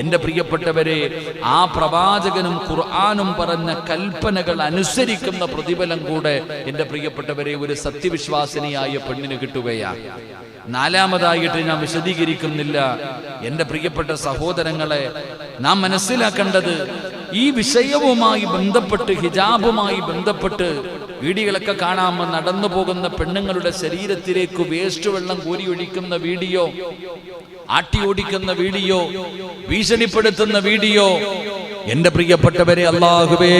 എന്റെ പ്രിയപ്പെട്ടവരെ ആ പ്രവാചകനും ഖുർആാനും പറഞ്ഞ കൽപ്പനകൾ അനുസരിക്കുന്ന പ്രതിഫലം കൂടെ എന്റെ പ്രിയപ്പെട്ടവരെ ഒരു സത്യവിശ്വാസിനിയായ പെണ്ണിന് കിട്ടുകയാണ് നാലാമതായിട്ട് ഞാൻ വിശദീകരിക്കുന്നില്ല. എന്റെ പ്രിയപ്പെട്ട സഹോദരങ്ങളെ നാം മനസ്സിലാക്കേണ്ടത് ഈ വിഷയവുമായി ബന്ധപ്പെട്ട് ഹിജാബുമായി ബന്ധപ്പെട്ട് വീഡിയോകളൊക്കെ കാണാമോ നടന്നു പോകുന്ന പെണ്ണുങ്ങളുടെ ശരീരത്തിലേക്ക് വേസ്റ്റ് വെള്ളം കോരി ഒഴിക്കുന്ന വീഡിയോ. ആട്ടി ഓടിക്കുന്ന വീഡിയോ ഭീഷണിപ്പെടുത്തുന്ന വീഡിയോ എന്റെ പ്രിയപ്പെട്ടവരെ അള്ളാഹുവേ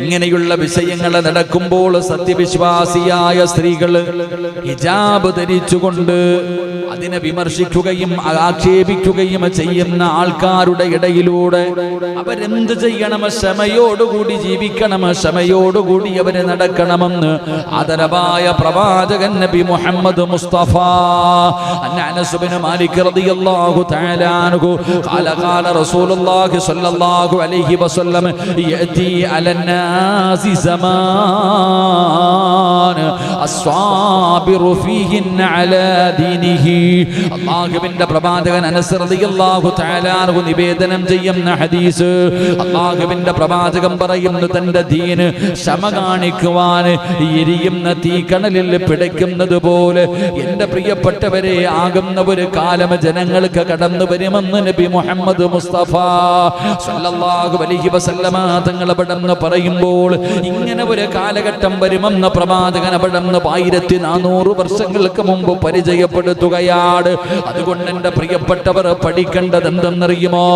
ഇങ്ങനെയുള്ള വിഷയങ്ങൾ നടക്കുമ്പോൾ സത്യവിശ്വാസിയായ സ്ത്രീകൾ ഹിജാബ് ധരിച്ചുകൊണ്ട് അതിനെ വിമർശിക്കുകയും ആക്ഷേപിക്കുകയും ചെയ്യുന്ന ആൾക്കാരുടെ ഇടയിലൂടെ അവരെന്ത് ചെയ്യണം? ക്ഷമയോടുകൂടി ജീവിക്കണം. ക്ഷമയോടുകൂടി അവർ നടക്കണമെന്ന് ആദരവായ പ്രവാചകൻ നബി മുഹമ്മദ് മുസ്തഫ. മാലിക് റളിയല്ലാഹു ഖാല ഖാല റസൂലുള്ളാഹി സ്വല്ലല്ലാഹു അലൈഹി വസല്ലം യഅതി അലന്നാസി സമാൻ അസ്വാബിറു ഫീഹിൻ അല്ലാഹുവിന്റെ പ്രവാചകൻ അനസ് റളിയല്ലാഹു തആല നിവേദനം ചെയ്യുന്ന ഹദീസ്. അള്ളാഹുവിന്റെ പ്രവാചകൻ പറയുന്നു തന്റെ ദീന് ക്ഷമ കാണിക്കുവാൻ എരിയുന്ന തീക്കണലിൽ പിടയ്ക്കുന്നത് പോലെ എന്റെ പ്രിയപ്പെട്ടവരെ ആകുന്ന ഒരു കാലം ജനങ്ങൾക്ക് കടന്നു വരുമെന്ന് നബി മുഹമ്മദ് മുസ്തഫ സല്ലല്ലാഹു അലൈഹി വസല്ലമ തങ്ങൾ അവിടെന്ന് പറയുമ്പോൾ ഇങ്ങനെ ഒരു കാലഘട്ടം വരുമെന്ന് പ്രവാചകൻ അവിടെന്ന് ആയിരത്തി നാനൂറ് വർഷങ്ങൾക്ക് മുമ്പ് പരിചയപ്പെടുത്തുകയാണ്. അതുകൊണ്ട് എന്റെ പ്രിയപ്പെട്ടവർ പഠിക്കേണ്ടത് എന്തെന്നറിയുമോ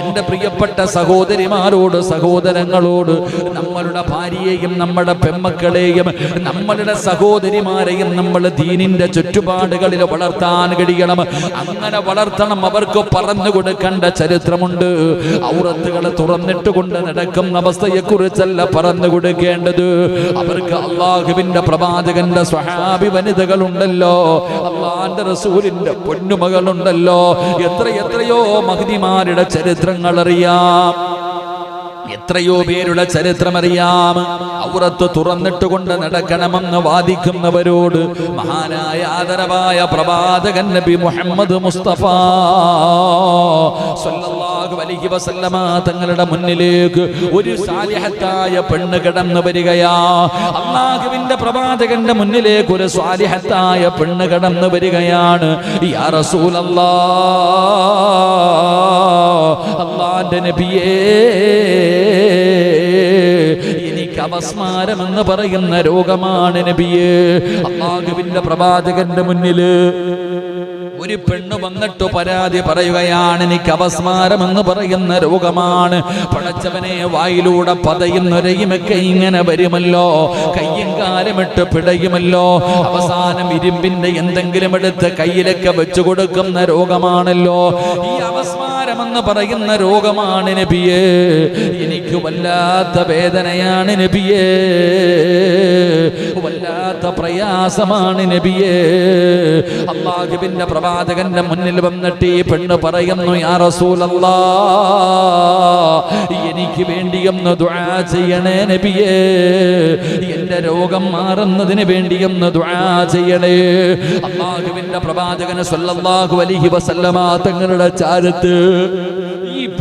എന്റെ പ്രിയപ്പെട്ട സഹോദരിമാരോട് സഹോദരങ്ങളോട് നമ്മളുടെ ഭാര്യയെയും നമ്മുടെ പെമ്മക്കളെയും നമ്മളുടെ സഹോദരിമാരെയും നമ്മൾ ദീനിന്റെ ചുറ്റുപാടുകളിൽ വളർത്താൻ കഴിയണം. അങ്ങനെ വളർത്തണം അവർക്ക് പറഞ്ഞു കൊടുക്കേണ്ട ചരിത്രമുണ്ട്. ഔറത്തുകളെ തുറന്നിട്ട് കൊണ്ട് നടക്കുന്ന അവസ്ഥയെ കുറിച്ചല്ല പറഞ്ഞു കൊടുക്കേണ്ടത്. അവർക്ക് അള്ളാഹുവിന്റെ പ്രവാചകന്റെ സ്വഹാബി വനിതകളുണ്ടല്ലോ. അള്ളാന്റെ റസൂലിന്റെ പൊന്നുമകളുണ്ടല്ലോ. എത്ര എത്രയോ മഹതിമാരുടെ ചരിത്രങ്ങൾ അറിയാം എത്രയോ പേരുടെ ചരിത്രമറിയാം. ഔറത്ത് തുറന്നിട്ടുകൊണ്ട് നടക്കണമെന്ന് വാദിക്കുന്നവരോട് മഹാനായ ആദരവായ പ്രവാചകൻ നബി മുഹമ്മദ് മുസ്തഫ വസല്ലമ തങ്ങളുടെ മുന്നിലേക്ക് ഒരു സാലിഹത്തായ പെണ്ണ് കടന്നു വരികയാ. അള്ളാഹുവിന്റെ പ്രവാചകന്റെ മുന്നിലേക്ക് ഒരു സ്വാലിഹത്തായ പെണ്ണ് കടന്നു വരികയാണ്. യാ റസൂലല്ലാ അള്ളാന്റെ നബിയേ അപസ്മാരം എന്ന് പറയുന്ന രോഗമാണ് നബിയെ. പ്രവാചകന്റെ മുന്നിൽ ഒരു പെണ്ണ് വന്നിട്ട് പരാതി പറയുകയാണ് എനിക്ക് അപസ്മാരം എന്ന് പറയുന്ന രോഗമാണ്. പടച്ചവനെ വായിലൂടെ പതയുന്നൊരയുമൊക്കെ ഇങ്ങനെ വരുമല്ലോ. കയ്യും കാലുമിട്ട് പിടയുമല്ലോ. അവസാനം ഇരുമ്പിന്റെ എന്തെങ്കിലും എടുത്ത് കയ്യിലൊക്കെ വെച്ചു കൊടുക്കുന്ന രോഗമാണല്ലോ. ഈ അപസ്മാരം എന്ന് പറയുന്ന രോഗമാണ് നബിയേ. എനിക്ക് വല്ലാത്ത വേദനയാണ് നബിയേ. വല്ലാത്ത പ്രയാസമാണ് നബിയേ. അള്ളാഹുബിന്റെ പ്രവാചകന്റെ മുന്നിൽ വന്നിട്ട് ഈ പെണ്ണ് പറയുന്നു യാ റസൂലല്ലാ എനിക്ക് വേണ്ടിയൊന്ന് ദുആ ചെയ്യണേ നബിയേ. എന്റെ രോഗം മാറുന്നതിന് വേണ്ടിയൊന്ന് ദുആ ചെയ്യണേ. അള്ളാഹുവിന്റെ പ്രവാചകന് സല്ലല്ലാഹു അലൈഹി വസല്ലമ തങ്ങളുടെ ചാരത്ത്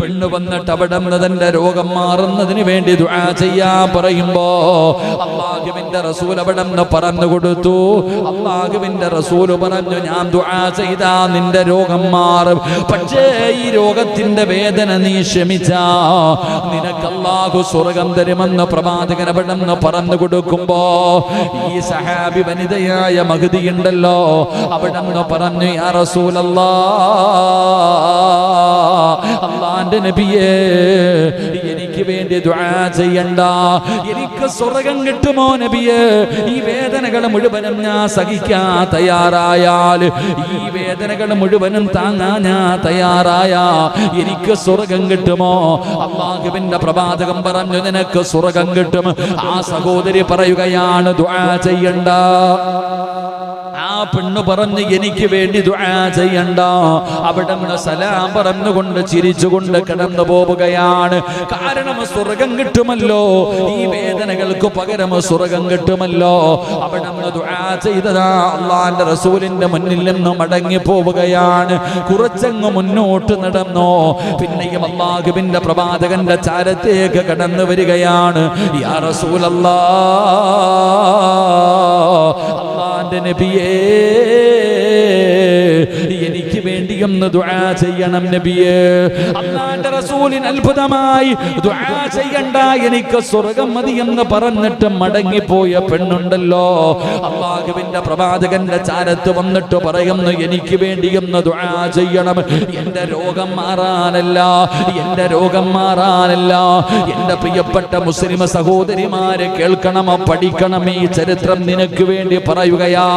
പെണ്ണ് വന്നിട്ട് അവിടെ തന്റെ രോഗം മാറുന്നതിന് വേണ്ടി ദുആ ചെയ്യാ പറയുമ്പോ അള്ളാഹുവിന്റെ റസൂൽ അവിടെ നിന്ന് പറഞ്ഞു കൊടുത്തു. അള്ളാഹുവിന്റെ റസൂൽ പറഞ്ഞു ഞാൻ ദുആ ചെയ്താ നിന്റെ രോഗം മാറും. പക്ഷേ ഈ രോഗത്തിന്റെ വേദന നീ ക്ഷമിച്ചാ. നിനക്ക് അള്ളാഹു സ്വർഗം തരുമെന്ന് പ്രവാചകൻ അവിടെ നിന്ന് പറഞ്ഞു കൊടുക്കുമ്പോ ഈ സഹാബി വനിതയായ മഹതി ഉണ്ടല്ലോ അവിടെ നിന്ന് പറഞ്ഞു യാ അള്ളാന്റെ നബിയേ എനിക്ക് വേണ്ടി ദുആ ചെയ്യണ്ട. എനിക്ക് സ്വർഗം കിട്ടുമോ നബിയേ? ഈ വേദനകൾ മുഴുവനും ഞാൻ സഹിക്കാൻ തയ്യാറായാൽ ഈ വേദനകൾ മുഴുവനും താങ്ങാൻ ഞാൻ തയ്യാറായ. എനിക്ക് സ്വർഗം കിട്ടുമോ? അള്ളാഹുവിന്റെ പ്രവാചകം പറഞ്ഞു നിനക്ക് സ്വർഗം കിട്ടും. ആ സഹോദരി പറയുകയാണ് ദുആ ചെയ്യണ്ട. പെണ്ണ് പറഞ്ഞ് എനിക്ക് വേണ്ടി ദുആ ചെയ്യണ്ട. അവിടെ സലാം പറഞ്ഞുകൊണ്ട് ചിരിച്ചുകൊണ്ട് കിടന്നു പോവുകയാണ്. കാരണം സ്വർഗം കിട്ടുമല്ലോ. ഈ വേദനകൾക്ക് പകരം സ്വർഗം കിട്ടുമല്ലോ. അവിടെ ദുആ ചെയ്തതാ അള്ളാന്റെ റസൂലിന്റെ മുന്നിൽ നിന്ന് മടങ്ങി പോവുകയാണ്. കുറച്ചങ്ങ് മുന്നോട്ട് നടന്നോ. പിന്നെയും അള്ളാഹുബിന്റെ പ്രവാചകന്റെ ചാരത്തേക്ക് കടന്നു വരികയാണ്. യാ റസൂലല്ലാ അള്ളാന്റെ നബിയേ. എനിക്ക് വേണ്ടി ഒന്ന് ദുആ ചെയ്യണം നബിയേ. അള്ളാന്റെ റസൂലിന് അത്ഭുതമായി ദുആ ചെയ്യണ്ട എനിക്ക് സ്വർഗം മതി എന്ന് പറഞ്ഞിട്ട് മടങ്ങിപ്പോയ പെണ്ണുണ്ടല്ലോ. അള്ളാഹുവിന്റെ പ്രവാചകന്റെ ചാരത്ത് വന്നിട്ട് പറയുന്നു എനിക്ക് വേണ്ടി ഒന്ന് ദുആ ചെയ്യണം. എന്റെ രോഗം മാറാനല്ല എന്റെ രോഗം മാറാനല്ല. എന്റെ പ്രിയപ്പെട്ട മുസ്ലിം സഹോദരിമാരെ കേൾക്കണം പഠിക്കണം ഈ ചരിത്രം നിനക്ക് വേണ്ടി പറയുകയാ.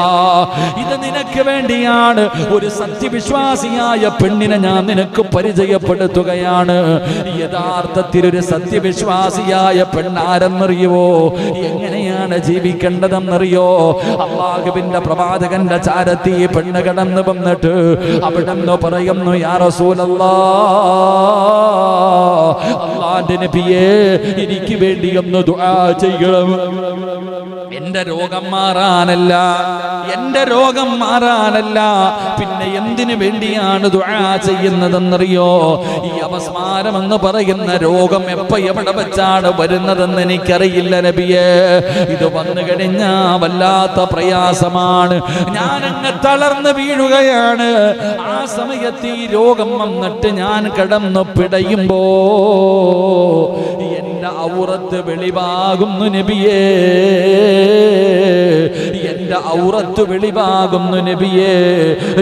ഇത് നിനക്ക് വേണ്ടിയാണ്. ഒരു സത്യവിശ്വാസിയായ പെണ്ണിനെ ഞാൻ നിനക്ക് പരിചയപ്പെടുത്തുകയാണ്. യഥാർത്ഥത്തിൽ ഒരു സത്യവിശ്വാസിയായ പെണ്ണാരെന്നറിയുവോ? എങ്ങനെയാണ് ജീവിക്കേണ്ടതെന്നറിയോ? അള്ളാഹുവിന്റെ പ്രവാചകന്റെ ചാരത്തി പെണ്ണ് കടന്നു വന്നിട്ട് അവിടെ നിന്ന് പറയുന്നു യാ റസൂലല്ലാ അള്ളാന്റെ നബിയെ എനിക്ക് വേണ്ടി ഒന്ന് ദുആ ചെയ്യണം. എന്റെ രോഗം മാറാനല്ല എന്റെ രോഗം മാറാനല്ല. പിന്നെ എന്തിനു വേണ്ടിയാണ് ദുആ ചെയ്യുന്നതെന്നറിയോ? ഈ അപസ്മാരം എന്ന് പറയുന്ന രോഗം എപ്പ എവിടെ വെച്ചാണ് വരുന്നതെന്ന് എനിക്കറിയില്ല നബിയെ. ഇത് വന്നു കഴിഞ്ഞാ വല്ലാത്ത പ്രയാസമാണ്. ഞാൻ അങ്ങ് തളർന്ന് വീഴുകയാണ്. ആ സമയത്ത് ഈ രോഗം വന്നിട്ട് ഞാൻ കടന്നു പിടയുമ്പോ എന്റെ ഔറത്ത് വെളിവാകുന്നു നബിയേ. എന്റെ ഔറത്ത് വെളിവാകുന്നു നബിയേ.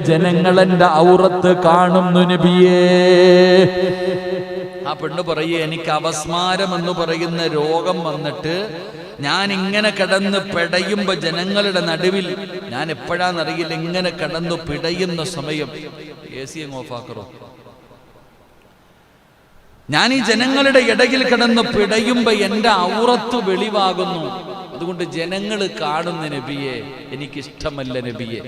ജനങ്ങൾ എന്റെ ഔറത്ത് കാണുന്നു നബിയേ. ആ പെണ്ണ് പറയേ എനിക്ക് അവസ്മാരം എന്ന് പറയുന്ന രോഗം വന്നിട്ട് ഞാൻ ഇങ്ങനെ കിടന്ന് പിടയുമ്പോ ജനങ്ങളുടെ നടുവിൽ ഞാൻ എപ്പോഴാന്നറിയില്ല ഇങ്ങനെ കിടന്നു പിടയുന്ന സമയം. എ സി എം ഓഫാക്കറോ ഞാൻ ഈ ജനങ്ങളുടെ ഇടയിൽ കിടന്ന് പിടയുമ്പോ എന്റെ ഔറത്ത് വെളിവാകുന്നു. അതുകൊണ്ട് ജനങ്ങൾ കാണുന്ന നബിയെ എനിക്കിഷ്ടമല്ല നബിയെ.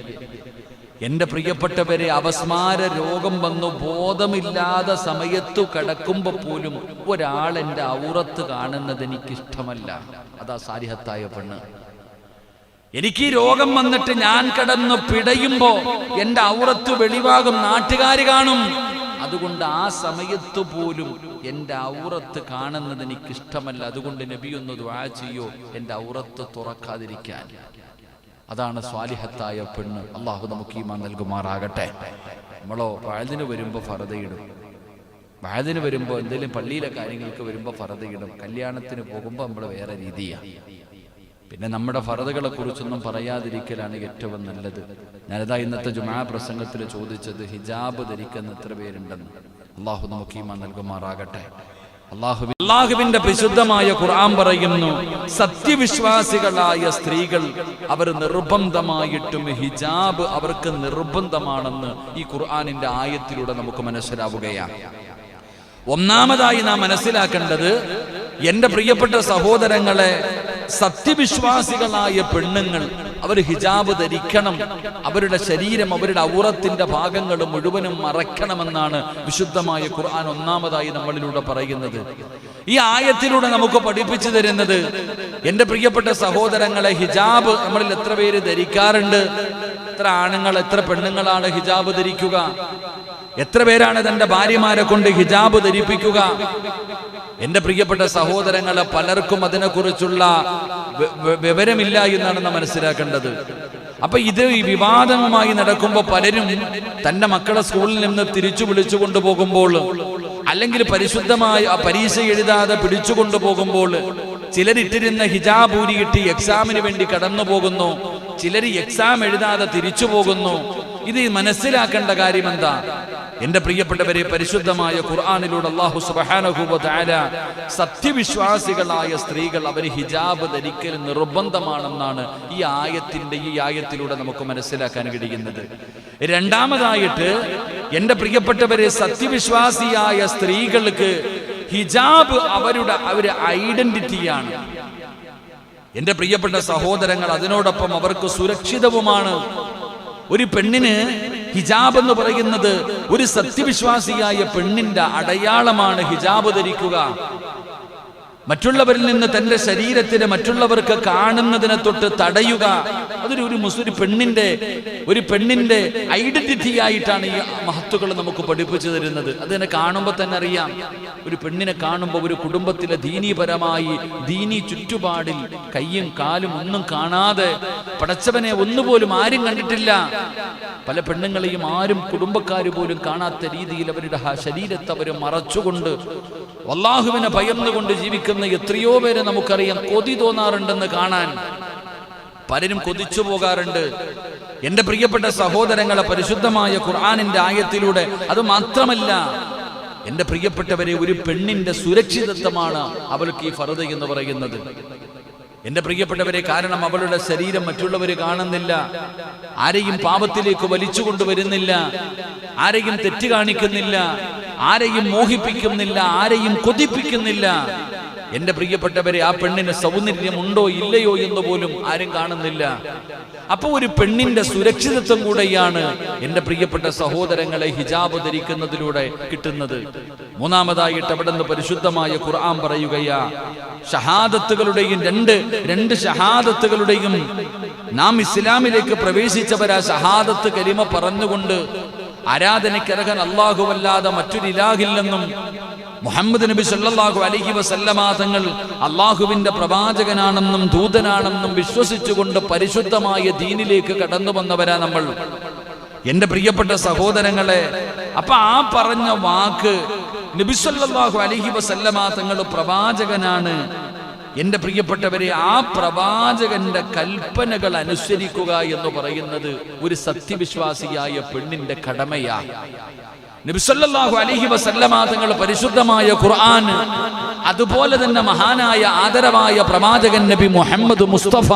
എന്റെ പ്രിയപ്പെട്ടവരെ അവസ്മാര രോഗം വന്നു ബോധമില്ലാതെ സമയത്തു കിടക്കുമ്പോ പോലും ഒരാൾ എന്റെ ഔറത്ത് കാണുന്നത് എനിക്കിഷ്ടമല്ല. അതാ സാരിഹത്തായ പെണ്ണ്. എനിക്ക് ഈ രോഗം വന്നിട്ട് ഞാൻ കിടന്ന് പിടയുമ്പോ എന്റെ ഔറത്ത് വെളിവാകും. നാട്ടുകാർ കാണും. അതുകൊണ്ട് ആ സമയത്ത് പോലും എന്റെ ഔറത്ത് കാണുന്നത് എനിക്കിഷ്ടമല്ല. അതുകൊണ്ട് നബി ഒന്ന് ദ്വാ ചെയ്യോ എന്റെ ഔറത്ത് തുറക്കാതിരിക്കാൻ. അതാണ് സ്വാലിഹത്തായ പെണ്ണ്. അള്ളാഹു നമുക്ക് ഈമാൻ നൽകുമാറാകട്ടെ. നമ്മളോ വഴുതിന് വരുമ്പോൾ ഫറതയിടും വഴുതിന് വരുമ്പോൾ എന്തെങ്കിലും പള്ളിയിലെ കാര്യങ്ങൾക്ക് വരുമ്പോൾ ഫറതയിടും കല്യാണത്തിന് പോകുമ്പോൾ നമ്മൾ വേറെ രീതിയാണ് പിന്നെ നമ്മുടെ ഫറതുകളെ കുറിച്ചൊന്നും പറയാതിരിക്കലാണ് ഏറ്റവും നല്ലത്. ഞാനിതാ ഇന്നത്തെ ജുമാ പ്രസംഗത്തിൽ ചോദിച്ചത് ഹിജാബ് ധരിക്കുന്ന എത്ര പേരുണ്ടെന്ന്. അള്ളാഹു നമുക്ക് ഈ നൽകുമാറാകട്ടെ. അള്ളാഹു അള്ളാഹുവിന്റെ വിശുദ്ധമായ ഖുർആൻ പറയുന്നു സത്യവിശ്വാസികളായ സ്ത്രീകൾ അവർ നിർബന്ധമായിട്ടും ഹിജാബ് അവർക്ക് നിർബന്ധമാണെന്ന് ഈ ഖുർആാനിന്റെ ആയത്തിലൂടെ നമുക്ക് മനസ്സിലാവുകയാണ് ഒന്നാമതായി നാം മനസ്സിലാക്കേണ്ടത് എന്റെ പ്രിയപ്പെട്ട സഹോദരങ്ങളെ സത്യവിശ്വാസികളായ പെണ്ണുങ്ങൾ അവർ ഹിജാബ് ധരിക്കണം. അവരുടെ ശരീരം അവരുടെ ഔറത്തിന്റെ ഭാഗങ്ങൾ മുഴുവനും മറക്കണമെന്നാണ് വിശുദ്ധമായ ഖുർആൻ ഒന്നാമതായി നമ്മളിലൂടെ പറയുന്നത്. ഈ ആയത്തിലൂടെ നമുക്ക് പഠിപ്പിച്ചു തരുന്നത് എന്റെ പ്രിയപ്പെട്ട സഹോദരങ്ങളെ ഹിജാബ് നമ്മളിൽ എത്ര പേര് ധരിക്കാറുണ്ട്? എത്ര ആണുങ്ങൾ എത്ര പെണ്ണുങ്ങളാണ് ഹിജാബ് ധരിക്കുക? എത്ര പേരാണ് തന്റെ ഭാര്യമാരെ കൊണ്ട് ഹിജാബ് ധരിപ്പിക്കുക? എന്റെ പ്രിയപ്പെട്ട സഹോദരങ്ങളെ പലർക്കും അതിനെക്കുറിച്ചുള്ള വിവരമില്ല എന്നാണ് നാം മനസ്സിലാക്കേണ്ടത്. അപ്പൊ ഇത് ഈ വിവാദവുമായി നടക്കുമ്പോൾ പലരും തന്റെ മക്കളെ സ്കൂളിൽ നിന്ന് തിരിച്ചു വിളിച്ചു കൊണ്ടുപോകുമ്പോൾ അല്ലെങ്കിൽ പരിശുദ്ധമായ പരീക്ഷ എഴുതാതെ പിടിച്ചു കൊണ്ടുപോകുമ്പോൾ ചിലരിട്ടിരുന്ന ഹിജാബ് ഊരിയിട്ട് എക്സാമിന് വേണ്ടി കടന്നു പോകുന്നു ചിലർ എക്സാം എഴുതാതെ തിരിച്ചു പോകുന്നു. ഇത് മനസ്സിലാക്കേണ്ട കാര്യം എന്താ? എന്റെ പ്രിയപ്പെട്ടവരെ പരിശുദ്ധമായ ഖുർആാനിലൂടെ അള്ളാഹു തആല സത്യവിശ്വാസികളായ സ്ത്രീകൾ അവർ ഹിജാബ് ധരിക്കൽ നിർബന്ധമാണെന്നാണ് ഈ ആയത്തിന്റെ ഈ ആയത്തിലൂടെ നമുക്ക് മനസ്സിലാക്കാൻ കഴിയുന്നത്. രണ്ടാമതായിട്ട് എന്റെ പ്രിയപ്പെട്ടവരെ സത്യവിശ്വാസിയായ സ്ത്രീകൾക്ക് ഹിജാബ് അവരുടെ അവരുടെ ഐഡന്റിറ്റിയാണ്. എന്റെ പ്രിയപ്പെട്ട സഹോദരങ്ങൾ അതിനോടൊപ്പം അവർക്ക് സുരക്ഷിതവുമാണ്. ഒരു പെണ്ണിന് ഹിജാബ് എന്ന് പറയുന്നത് ഒരു സത്യവിശ്വാസിയായ പെണ്ണിന്റെ അടയാളമാണ് ഹിജാബ് ധരിക്കുക. മറ്റുള്ളവരിൽ നിന്ന് തന്റെ ശരീരത്തിന് മറ്റുള്ളവർക്ക് കാണുന്നതിനെ തൊട്ട് തടയുക. അതൊരു ഒരു മുസ്ലിം പെണ്ണിന്റെ ഒരു പെണ്ണിന്റെ ഐഡന്റിറ്റി ആയിട്ടാണ് ഈ മഹത്തുക്കൾ നമുക്ക് പഠിപ്പിച്ചു തരുന്നത്. അതിനെ കാണുമ്പോൾ തന്നെ അറിയാം. ഒരു പെണ്ണിനെ കാണുമ്പോൾ ഒരു കുടുംബത്തിലെ ദീനീപരമായി ദീനി ചുറ്റുപാടിൽ കയ്യും കാലും ഒന്നും കാണാതെ പടച്ചവനെ ഒന്നുപോലും ആരും കണ്ടിട്ടില്ല. പല പെണ്ണുങ്ങളെയും ആരും കുടുംബക്കാർ പോലും കാണാത്ത രീതിയിൽ അവരുടെ ശരീരത്തെ അവർ മറച്ചുകൊണ്ട് അള്ളാഹുവിനെ ഭയന്നുകൊണ്ട് ജീവിക്കുന്ന എത്രയോ പേരെ നമുക്കറിയാം. കൊതി തോന്നാറുണ്ടെന്ന് കാണാൻ. പലരും കൊതിച്ചു പോകാറുണ്ട്. എന്റെ പ്രിയപ്പെട്ട സഹോദരങ്ങളെ പരിശുദ്ധമായ ഖുർആാനിന്റെ ആയത്തിലൂടെ അത് മാത്രമല്ല എന്റെ പ്രിയപ്പെട്ടവരെ ഒരു പെണ്ണിന്റെ സുരക്ഷിതത്വമാണ് അവൾക്ക് ഈ ഫറുത എന്ന് പറയുന്നത്. എന്റെ പ്രിയപ്പെട്ടവരെ കാരണം അവളുടെ ശരീരം മറ്റുള്ളവർ കാണുന്നില്ല. ആരെയും പാപത്തിലേക്ക് വലിച്ചു കൊണ്ടുവരുന്നില്ല. ആരെയും തെറ്റ് കാണിക്കുന്നില്ല. ആരെയും മോഹിപ്പിക്കുന്നില്ല. ആരെയും കൊതിപ്പിക്കുന്നില്ല. എന്റെ പ്രിയപ്പെട്ടവരെ ആ പെണ്ണിന് സൗന്ദര്യം ഉണ്ടോ ഇല്ലയോ എന്ന് പോലും ആരും കാണുന്നില്ല. അപ്പൊ ഒരു പെണ്ണിന്റെ സുരക്ഷിതത്വം കൂടെയാണ് എന്റെ പ്രിയപ്പെട്ട സഹോദരങ്ങളെ ഹിജാബ് ധരിക്കുന്നതിലൂടെ കിട്ടുന്നത്. മൂന്നാമതായിട്ട് അവിടെ നിന്ന് പരിശുദ്ധമായ ഖുർആൻ പറയുകയാ ഷഹാദത്തുകളുടെയും രണ്ട് രണ്ട് ഷഹാദത്തുകളുടെയും നാം ഇസ്ലാമിലേക്ക് പ്രവേശിച്ചവരാ ഷഹാദത്ത് കരിമ പറഞ്ഞുകൊണ്ട് ആരാധനയ്ക്കരകൻ അല്ലാഹുവല്ലാതെ മറ്റൊരു ഇലാഹില്ലെന്നും മുഹമ്മദ് നബി സല്ലാഹു അലഹി വസല്ലമ തങ്ങൾ അള്ളാഹുവിന്റെ പ്രവാചകനാണെന്നും ദൂതനാണെന്നും വിശ്വസിച്ചുകൊണ്ട് പരിശുദ്ധമായ ദീനിലേക്ക് കടന്നു വന്നവരാ നമ്മൾ. എന്റെ പ്രിയപ്പെട്ട സഹോദരങ്ങളെ അപ്പൊ ആ പറഞ്ഞ വാക്ക് നബി അലഹി അലൈഹി വസല്ലമ തങ്ങൾ പ്രവാചകനാണ് എന്റെ പ്രിയപ്പെട്ടവരെ ആ പ്രവാചകന്റെ കൽപ്പനകൾ അനുസരിക്കുക എന്ന് പറയുന്നത് ഒരു സത്യവിശ്വാസിയായ പെണ്ണിന്റെ കടമയാണ് നബിസല്ലാഹു അലൈഹി വസല്ലമ തങ്ങൾ പരിശുദ്ധമായ ഖുർആൻ അതുപോലെ തന്നെ മഹാനായ ആദരവായ പ്രവാചകൻ നബി മുഹമ്മദ് മുസ്തഫ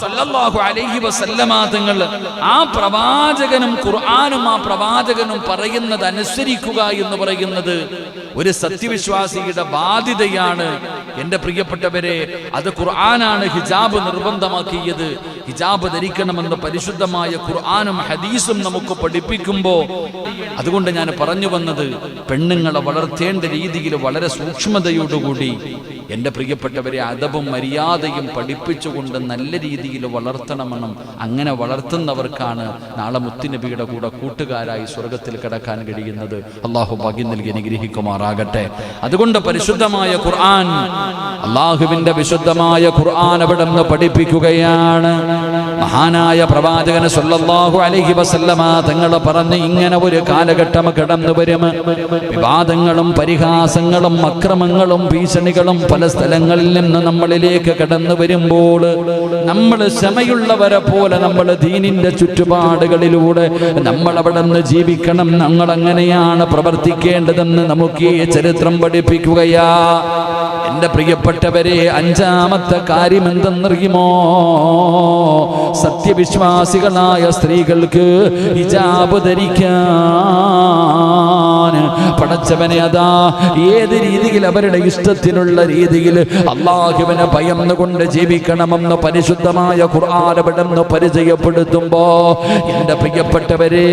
സല്ലല്ലാഹു അലൈഹി വസല്ലമ തങ്ങൾ ആ പ്രവാചകനും ഖുർആനും ആ പ്രവാചകനും പറയുന്നത് അനുസരിക്കുക എന്ന് പറയുന്നത് ഒരു സത്യവിശ്വാസിയുടെ ബാധ്യതയാണ് എന്റെ പ്രിയപ്പെട്ടവരെ അത് ഖുർആനാണ് ഹിജാബ് നിർബന്ധമാക്കിയത്. ഹിജാബ് ധരിക്കണമെന്ന് പരിശുദ്ധമായ ഖുർആാനും ഹദീസും നമുക്ക് പഠിപ്പിക്കുമ്പോൾ അതുകൊണ്ട് ഞാൻ പറഞ്ഞു വന്നത് പെണ്ണുങ്ങളെ വളർത്തേണ്ട രീതിയിൽ വളരെ സൂക്ഷ്മതയോടുകൂടി എന്റെ പ്രിയപ്പെട്ടവരെ അതവും മര്യാദയും പഠിപ്പിച്ചുകൊണ്ട് നല്ല രീതിയിൽ വളർത്തണമെന്നും അങ്ങനെ വളർത്തുന്നവർക്കാണ് നാളെ മുത്തുനബിയുടെ കൂടെ കൂട്ടുകാരായി സ്വർഗത്തിൽ കിടക്കാൻ കഴിയുന്നത്. അള്ളാഹു ഭാഗ്യം നൽകി അനുഗ്രഹിക്കുമാറാകട്ടെ. അതുകൊണ്ട് പരിശുദ്ധമായ ഖുർആൻ അള്ളാഹുവിന്റെ വിശുദ്ധമായ ഖുർആൻ അവിടെ നിന്ന് പഠിപ്പിക്കുകയാണ്. മഹാനായ പ്രവാചകന് സല്ലല്ലാഹു അലൈഹി വസല്ലമ തങ്ങൾ പറഞ്ഞ് ഇങ്ങനെ ഒരു കാലഘട്ടം കടന്നു വരും. വിവാദങ്ങളും പരിഹാസങ്ങളും അക്രമങ്ങളും ഭീഷണികളും പല സ്ഥലങ്ങളിൽ നിന്ന് നമ്മളിലേക്ക് കടന്നു വരുമ്പോൾ നമ്മൾ ക്ഷമയുള്ളവരെ പോലെ നമ്മൾ ദീനിന്റെ ചുറ്റുപാടുകളിലൂടെ നമ്മൾ അവിടെ നിന്ന് ജീവിക്കണം. നമ്മൾ അങ്ങനെയാണ് പ്രവർത്തിക്കേണ്ടതെന്ന് നമുക്ക് ഈ ചരിത്രം പഠിപ്പിക്കുകയാ. എന്റെ പ്രിയപ്പെട്ടവരെ അഞ്ചാമത്തെ കാര്യം എന്തെന്നറിയുമോ സത്യവിശ്വാസികളായ സ്ത്രീകൾക്ക് ഹിജാബ് ധരിക്കാൻ പടച്ചവനെ അതാ ഏത് രീതിയിൽ അവരുടെ ഇഷ്ടത്തിനുള്ള രീതിയിൽ അള്ളാഹുവിനെ ഭയന്നുകൊണ്ട് ജീവിക്കണമെന്ന് പരിശുദ്ധമായ ഖുർആാനപടെന്ന് പരിചയപ്പെടുത്തുമ്പോ എന്റെ പ്രിയപ്പെട്ടവരെ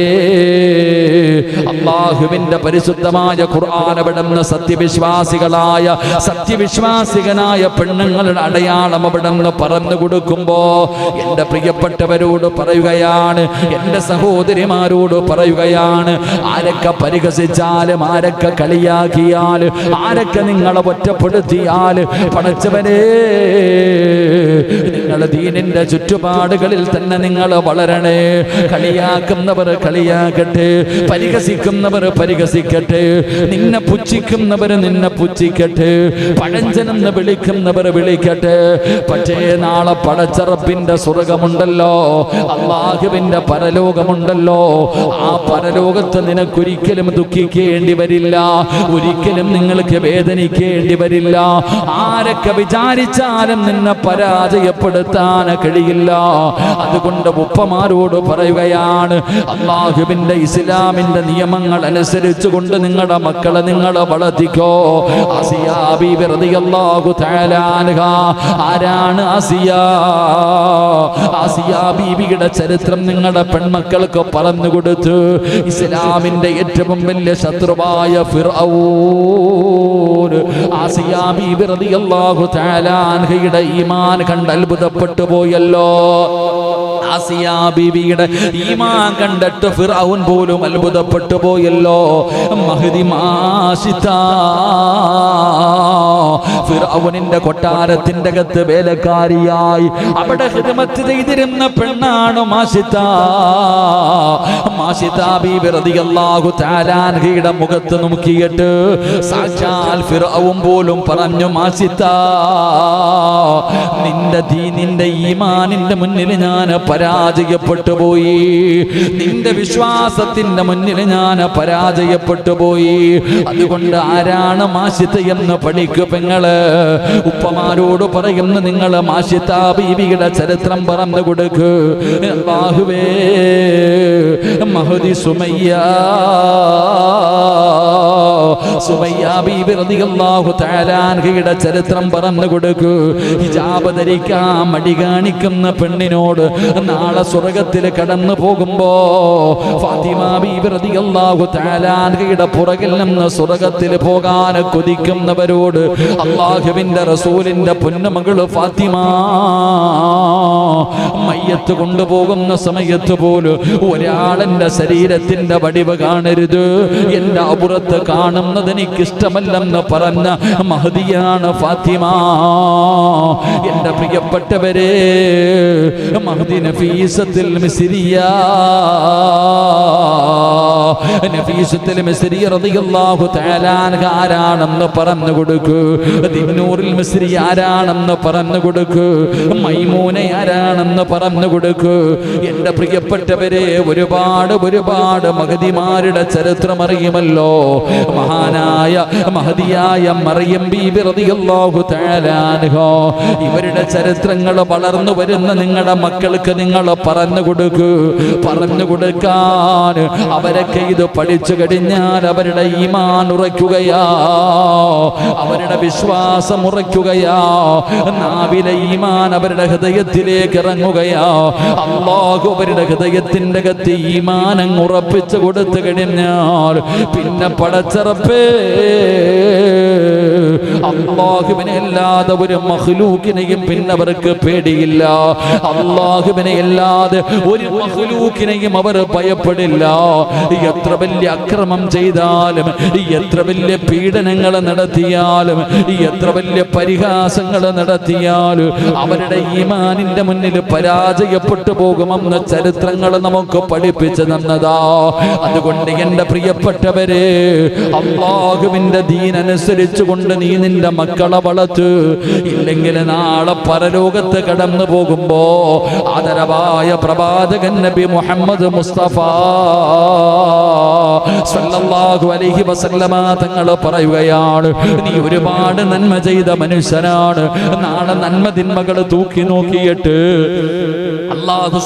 അള്ളാഹുവിന്റെ പരിശുദ്ധമായ ഖുർആാനപടെന്ന് സത്യവിശ്വാസികളായ സത്യവിശ്വാസികനായ പെണ്ണുങ്ങളുടെ അടയാളം അവിടെ നിന്ന് പറഞ്ഞു കൊടുക്കുമ്പോ എന്റെ പ്രിയപ്പെട്ടവരോട് പറയുകയാണ് എന്റെ സഹോദരിമാരോട് പറയുകയാണ് ആരൊക്കെ പരിഹസിച്ചാലും ആരൊക്കെ കളിയാക്കിയാൽ ആരൊക്കെ നിങ്ങളെ ഒറ്റപ്പെടുത്തിയാൽ പടച്ചവനെ നിങ്ങൾ ദീനിന്റെ ചുറ്റുപാടുകളിൽ തന്നെ നിങ്ങൾ വളരണേ. കളിയാക്കുന്നവർ കളിയാക്കട്ടെ പരിഹസിക്കുന്നവർ പരിഹസിക്കട്ടെ നിന്നെ പുച്ഛിക്കുന്നവർ നിന്നെ പുച്ഛിക്കട്ടെ പഴഞ്ചനെന്ന് വിളിക്കുന്നവർ വിളിക്കട്ടെ. പക്ഷേ നാളെ പടച്ചറപ്പിന്റെ സ്വർഗമുണ്ടല്ലോ അള്ളാഹുവിന്റെ പരലോകമുണ്ടല്ലോ. ആ പരലോകത്ത് നിനക്കൊരിക്കലും ദുഃഖിക്കാൻ ദുഃഖിക്കേണ്ടി വരില്ല. ഒരിക്കലും നിങ്ങൾക്ക് വേദനിക്കേണ്ടി വരില്ല. ആരൊക്കെ വിചാരിച്ചാലും നിന്നെ പരാജയപ്പെടുത്താൻ കഴിയില്ല. അതുകൊണ്ട് ഉപ്പമാരോട് പറയുകയാണ് അള്ളാഹുവിന്റെ ഇസ്ലാമിന്റെ നിയമങ്ങൾ അനുസരിച്ചു കൊണ്ട് നിങ്ങളുടെ മക്കളെ നിങ്ങളെ വളർത്തിക്കോ. ആരാണ് ആസിയ ബീബിയുടെ ചരിത്രം നിങ്ങളുടെ പെൺമക്കൾക്ക് പറഞ്ഞു കൊടുത്തു ഇസ്ലാമിന്റെ ഏറ്റവും വലിയ ശത്രുവായ ഫിർഔൻ ആസിയ ബീബി റളിയല്ലാഹു തആല അൻഹയുടെ ഈമാൻ കണ്ട് അത്ഭുതപ്പെട്ടു പോയല്ലോ. ആസിയ ബീവിയുടെ ഈമാൻ കണ്ടിട്ട് ഫിറൗൻ പോലും അത്ഭുതപ്പെട്ടു പോയല്ലോ. മഹതി മാഷിത. ഫിറൗനിന്റെ കൊട്ടാരത്തിന്റെ അകത്ത് വേലക്കാരിയായി. അവിടെ ഹിദമത്ത് ചെയ്തിരുന്ന പെണ്ണാണ് മാസിതാ മാസിതാ അൻഹയുടെ മുഖത്ത് നോക്കിയിട്ട് സാക്ഷാൽ ഫിറവും പോലും പറഞ്ഞു മാഷിത നിന്റെ ദീനിന്റെ ഈമാനിന്റെ മുന്നിൽ ഞാൻ പരാജയപ്പെട്ടു പോയി. നിന്റെ വിശ്വാസത്തിന്റെ മുന്നിൽ ഞാൻ പരാജയപ്പെട്ടു പോയി. അതുകൊണ്ട് ആരാണ് മാസിതാ എന്ന് പഠിക്കു പെങ്ങൾ ഉപ്പമാരോട് പറയുന്നു നിങ്ങൾ മാഷിത്താ ബീവിയുടെ ചരിത്രം പറഞ്ഞു കൊടുക്ക്. അല്ലാഹുവേ മഹതി സുമയ്യ ചരിത്രം പറഞ്ഞു കൊടുക്കൂ. ഹിജാബ് ധരിക്കാൻ മടി കാണിക്കുന്ന പെണ്ണിനോട് നാളെ സ്വർഗത്തിൽ കടന്നു പോകുമ്പോ ഫാത്തിമ താലാൻഹയുടെ പുറകിൽ നിന്ന് സ്വർഗത്തിൽ പോകാൻ കൊതിക്കുന്നവരോട് അള്ളാഹുവിന്റെ റസൂലിന്റെ പൊന്നമകൾ ഫാത്തിമ മയ്യത്ത് കൊണ്ടുപോകുന്ന സമയത്ത് പോലും ഒരാളെന്റെ ശരീരത്തിന്റെ വടിവ് കാണരുത്. എന്റെ അപുറത്ത് കാണുന്നത് എനിക്ക് ഇഷ്ടമല്ലെന്ന് പറഞ്ഞ മഹതിയാണ് ഫാത്തിമ. എന്റെ പ്രിയപ്പെട്ടവരെ മഹദി നഫീസത്തിൽ മിസിരിയ നഫീസത്തിൽ മിസ്രി റളിയല്ലാഹു തേലാൻകാരാണെന്ന് പറഞ്ഞു കൊടുക്കൂ. ദിന്നൂറിൽ മിസ്രി ആരാണെന്ന് പറഞ്ഞു കൊടുക്ക്. മൈമൂന ആരാണെന്ന് പറഞ്ഞു കൊടുക്ക്. എന്റെ പ്രിയപ്പെട്ടവരെ ഒരുപാട് ഒരുപാട് മഹതിമാരുടെ ചരിത്രം അറിയുമല്ലോ. മഹാനായ മഹതിയായ മറിയം ബീബി റളിയല്ലാഹു തആല ഇവരുടെ ചരിത്രങ്ങൾ വളർന്നു വരുന്ന നിങ്ങളുടെ മക്കൾക്ക് നിങ്ങൾ പറഞ്ഞു കൊടുക്ക്. പറഞ്ഞു കൊടുക്കാൻ അവരൊക്കെ ഇത് പഠിച്ചു കഴിഞ്ഞാൽ അവരുടെ ഈമാൻ ഉറയ്ക്കുകയാ. അവരുടെ വിശ്വാസം ഉറയ്ക്കുകയോ നാവിലെ ഈമാൻ അവരുടെ ഹൃദയത്തിലേക്ക് ഇറങ്ങുകയാ. അള്ളാഹു അവരുടെ ഹൃദയത്തിന്റെ കത്തി ഈമാനം ഉറപ്പിച്ചു കൊടുത്തു കഴിഞ്ഞാൽ പിന്നെ പടച്ചറപ്പേ. അള്ളാഹുവിനെ അല്ലാതെ ഒരു മഹ്ലൂക്കിനെയും പിന്നെ അവർക്ക് പേടിയില്ല. അള്ളാഹുവിനെ അല്ലാതെ ഒരു മഹ്ലൂക്കിനെയും അവർ ഭയപ്പെടില്ല. എത്ര വലിയ അക്രമം ചെയ്താലും എത്ര വലിയ പീഡനങ്ങൾ നടത്തിയാലും എത്ര വലിയ പരിഹാസങ്ങൾ നടത്തിയാലും അവരുടെ ഈമാനിന്റെ മുന്നിൽ പരാജയപ്പെട്ടു പോകുമെന്ന ചരിത്രങ്ങൾ നമുക്ക് പഠിപ്പിച്ചു തന്നതാ. അതുകൊണ്ട് എന്റെ പ്രിയപ്പെട്ടവരെ അള്ളാഹുവിന്റെ ദീനനുസരിച്ചുകൊണ്ട് നീ മക്കളെ വളർത്ത്. ഇല്ലെങ്കിൽ നാളെ പരലോകത്ത് കടന്നു പോകുമ്പോ ആദരവായ പ്രവാചകൻ നബി മുഹമ്മദ് മുസ്തഫ സല്ലല്ലാഹു അലൈഹി വസല്ലമ തങ്ങൾ പറയുകയാണ് നീ ഒരുപാട് നന്മ ചെയ്ത മനുഷ്യനാണ്. നാളെ നന്മ തിന്മകൾ തൂക്കി നോക്കിയിട്ട് അള്ളാഹു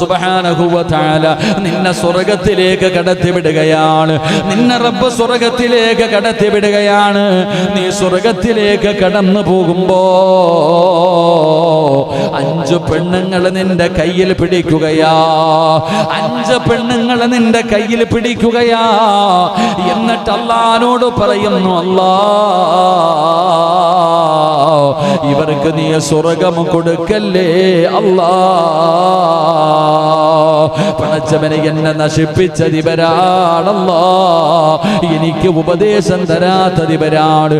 തആല നിന്നെ സ്വർഗത്തിലേക്ക് കടത്തിവിടുകയാണ്. നിന്നെ റബ്ബ് സ്വർഗത്തിലേക്ക് കടത്തിവിടുകയാണ്. നീ സ്വർഗത്തിലേക്ക് കടന്നു പോകുമ്പോ അഞ്ചു പെണ്ണുങ്ങൾ നിന്റെ കയ്യിൽ പിടിക്കുകയാ. അഞ്ച് പെണ്ണുങ്ങൾ നിന്റെ കയ്യിൽ പിടിക്കുകയാ. എന്നിട്ട് അല്ലാനോട് പറയുന്നു അല്ലാ ഇവർക്ക് നീ സ്വർഗം കൊടുക്കല്ലേ? അല്ലാ. പണച്ചവനെ എന്നെ നശിപ്പിച്ചത് ഇവരാണല്ലോ എനിക്ക് ഉപദേശം തരാത്തത് ഇവരാണ്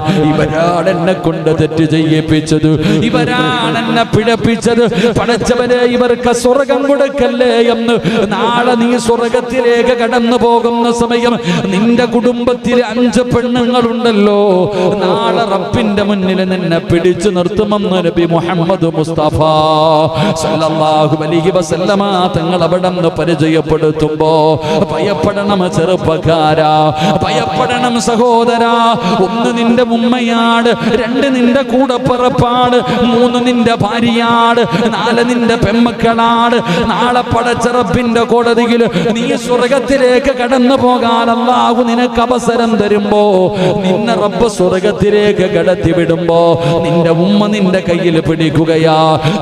എന്നെ കൊണ്ട് തെറ്റ് ചെയ്യിപ്പിച്ചത്. ഇവരാണ് എന്നെ പിഴപ്പിച്ചത്. പടച്ചവനെ ഇവർക്ക് സ്വർഗം കൊടുക്കല്ലേ എന്ന്. നാളെ നീ സ്വർഗത്തിലേക്ക് കടന്നു പോകുന്ന സമയം നിന്റെ കുടുംബത്തിൽ അഞ്ച് പെണ്ണുങ്ങളുണ്ടല്ലോ. നാളെ റബ്ബിന്റെ മുന്നിൽ നിന്നെ പിടിച്ചു നിർത്തുമെന്ന് നബി മുഹമ്മദ് മുസ്തഫ സല്ലല്ലാഹു അലൈഹി വസല്ലമ തങ്ങൾ അവിടെ ഭയപ്പെടണമെന്ന് പരിചയപ്പെടുത്തുമ്പോ ഭയപ്പെടണം ചെറുപ്പക്കാരാ ഭയപ്പെടണം സഹോദരാ ഒന്ന് നിന്റെ ഉമ്മയാണ് രണ്ട് നിന്റെ കൂടെ കൂടപ്പിറപ്പാട് മൂന്ന് നിന്റെ ഭാര്യയാണ് നാല് നിന്റെ പെമ്മക്കളാണ് നാളെ പടച്ചിറപ്പിന്റെ കോടതിയിൽ നീ സ്വർഗത്തിലേക്ക് കടന്നു പോകാൻ അല്ലാഹു നിനക്ക് അവസരം തരുമ്പോ നിന്നെ റബ്ബ് സ്വർഗത്തിലേക്ക് കടത്തി വിടുമ്പോ നിന്റെ ഉമ്മ നിന്റെ കയ്യിൽ പിടിക്കുകയാ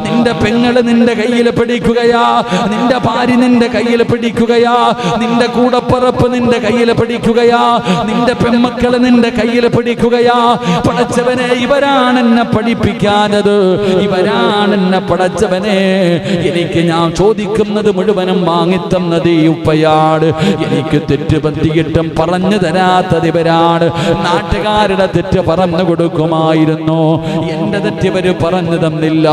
നിന്റെ പെങ്ങൾ നിന്റെ കയ്യിൽ പിടിക്കുകയാ നിന്റെ ഭാര്യ നിന്റെ കയ്യിൽ പിടിക്കുകയാ. നിന്റെ കൂടപ്പറപ്പ് നിന്റെ കയ്യിൽ പിടിക്കുകയാ. നിന്റെ പെമ്മക്കൾ നിന്റെ കയ്യിൽ പിടിക്കുകയാ. പടച്ചവനെ ഇവരാണ് എന്നെ പഠിപ്പിക്കാനത് ഇവരാണ് എന്നെ പടച്ചവനെ എനിക്ക് ഞാൻ ചോദിക്കുന്നത് മുഴുവനും വാങ്ങിത്തന്നത് ഈ ഉപ്പയാണ്. എനിക്ക് തെറ്റ് പറ്റിയിട്ടും പറഞ്ഞു തരാത്തത് ഇവരാണ്. നാട്ടുകാരുടെ തെറ്റ് പറഞ്ഞു കൊടുക്കുമായിരുന്നു. എന്റെ തെറ്റ് പറഞ്ഞു തന്നില്ല.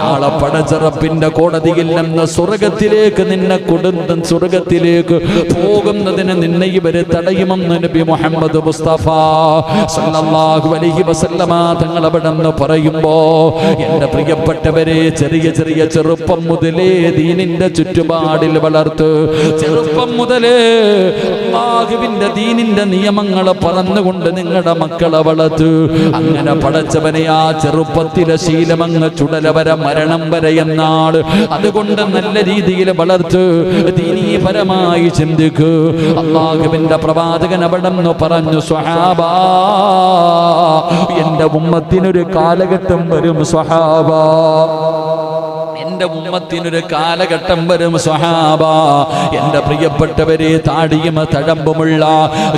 നാളെ പടച്ചറപ്പിന്റെ കോടതിയിൽ നിന്ന് സ്വർഗത്തിലേക്ക് നിന്നെ കൊടുത്ത സ്വർഗത്തിലേക്ക് പോകുന്നതിന് നിന്നെ ഇവരെ തടയുമെന്ന് നബി മുഹമ്മദ് മുസ്തഫ സല്ലല്ലാഹു അലൈഹി വസല്ലമ തങ്ങൾ അവിടെ നിന്ന് പറയുമ്പോ എന്റെ പ്രിയപ്പെട്ടവരെ ചെറിയ ചെറിയ ചെറുപ്പം മുതലേ ദീനിന്റെ ചുറ്റുപാടിൽ വളർത്ത്. ചെറുപ്പം മുതലേ അള്ളാഹുവിന്റെ ദീനിന്റെ നിയമങ്ങൾ പറഞ്ഞുകൊണ്ട് നിങ്ങളുടെ മക്കളെ വളർത്ത്. അങ്ങനെ പടച്ചവനെ ആ ചെറുപ്പത്തിലെ ശീലമങ്ങ് ചുടലവര മരണം വരെ എന്നാണ് അതുകൊണ്ട് നല്ല രീതിയിൽ വളർത്ത് ദീനീപരമായി ചിന്തിക്ക്. അള്ളാഹുവിന്റെ പ്രവാചകൻ അവിടെ നിന്ന് പറഞ്ഞു സ്വഹാബ എന്റെ ഉമ്മത്തിനൊരു കാലഘട്ടം വരും സ്വഹാബാ. എന്റെ ഉമ്മത്തിനൊരു കാലഘട്ടം വരും സ്വഹാബ. എന്റെ പ്രിയപ്പെട്ടവരെ താടിയും തഴമ്പുമുള്ള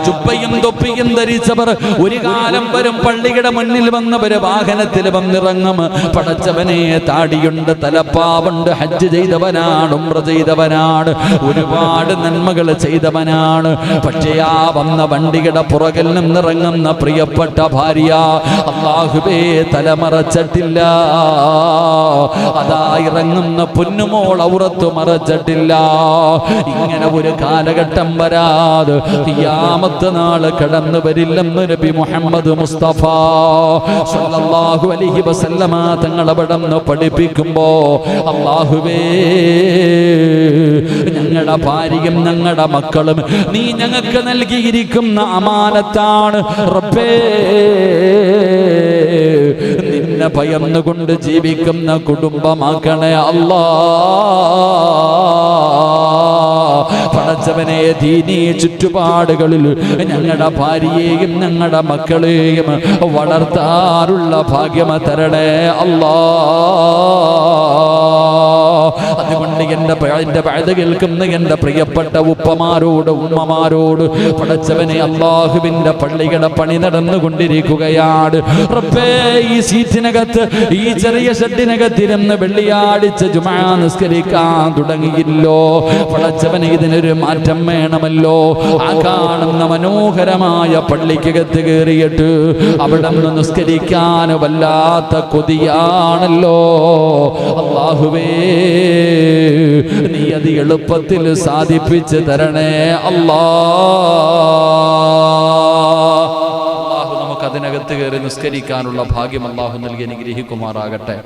ചുപ്പയും തൊപ്പിയും ധരിച്ചവർ ഒരു കാലം വരും പള്ളിയുടെ മുന്നിൽ വന്നവര് വാഹനത്തിൽ വന്നിറങ്ങും. പടച്ചവനെ താടിയുണ്ട് തലപ്പാവുണ്ട് ഹജ്ജ് ചെയ്തവനാണ് ഉമ്ര ചെയ്തവനാണ് ഒരുപാട് നന്മകൾ ചെയ്തവനാണ്. പക്ഷേ ആ വന്ന വണ്ടിയുടെ പുറകിൽ നിന്നിറങ്ങുന്ന പ്രിയപ്പെട്ട ഭാര്യ അള്ളാഹുബേ തലമറച്ചിട്ടില്ല. അതാ ഇറങ്ങുന്ന പൊന്നുമോൾ ഔറത്ത് മറച്ചിട്ടില്ല. ഇങ്ങനെ ഒരു കാലഘട്ടം വരാതെ യാമത്ത് നാൾ കടന്നു വരില്ലെന്ന് നബി മുഹമ്മദ് മുസ്തഫ സല്ലല്ലാഹു അലൈഹി വസല്ലമ തങ്ങൾ അവിടെന്ന് പഠിപ്പിക്കുമ്പോ അള്ളാഹുവേ ഞങ്ങളുടെ ഭാര്യയും ഞങ്ങളുടെ മക്കളും നീ ഞങ്ങൾക്ക് നൽകിയിരിക്കുന്ന അമാനത്താണ്. റബ്ബേ ഭയന്നുകൊണ്ട് ജീവിക്കുന്ന കുടുംബമാക്കണേ അല്ലാ. പടച്ചവനെ ദീനീ ചുറ്റുപാടുകളിൽ ഞങ്ങളുടെ ഭാര്യയെയും ഞങ്ങളുടെ മക്കളെയും വളർത്താറുള്ള ഭാഗ്യമ തരണേ അല്ലാ. അതുകൊണ്ട് എന്റെ എന്റെ പഴുത കേൾക്കുന്ന എന്റെ പ്രിയപ്പെട്ട ഉപ്പമാരോട് ഉമ്മമാരോട് പടച്ചവനെ അള്ളാഹുവിന്റെ പള്ളികളുടെ പണി നടന്നുകൊണ്ടിരിക്കുകയാണ്. റബ്ബേ ഈ സീറ്റിനകത്ത് ഈ ചെറിയ ഷെഡിനകത്തിരുന്ന് വെള്ളിയാഴ്ച ജുമാ നിസ്കരിക്കാൻ തുടങ്ങിയില്ലോ. പടച്ചവനെ ഇതിനൊരു മാറ്റം വേണമല്ലോ. ആ കാണുന്ന മനോഹരമായ പള്ളിക്കകത്ത് കയറിയിട്ട് അവിടെ നിന്ന് നിസ്കരിക്കാൻ വല്ലാത്ത കൊതിയാണല്ലോ. അള്ളാഹുവേ. നീ അത് എളുപ്പത്തിൽ സാധിപ്പിച്ച് തരണേ അല്ലാ. അള്ളാഹു നമുക്ക് അതിനകത്ത് കയറി നിസ്കരിക്കാനുള്ള ഭാഗ്യം അള്ളാഹു നൽകി അനുഗ്രഹിക്കുമാറാകട്ടെ.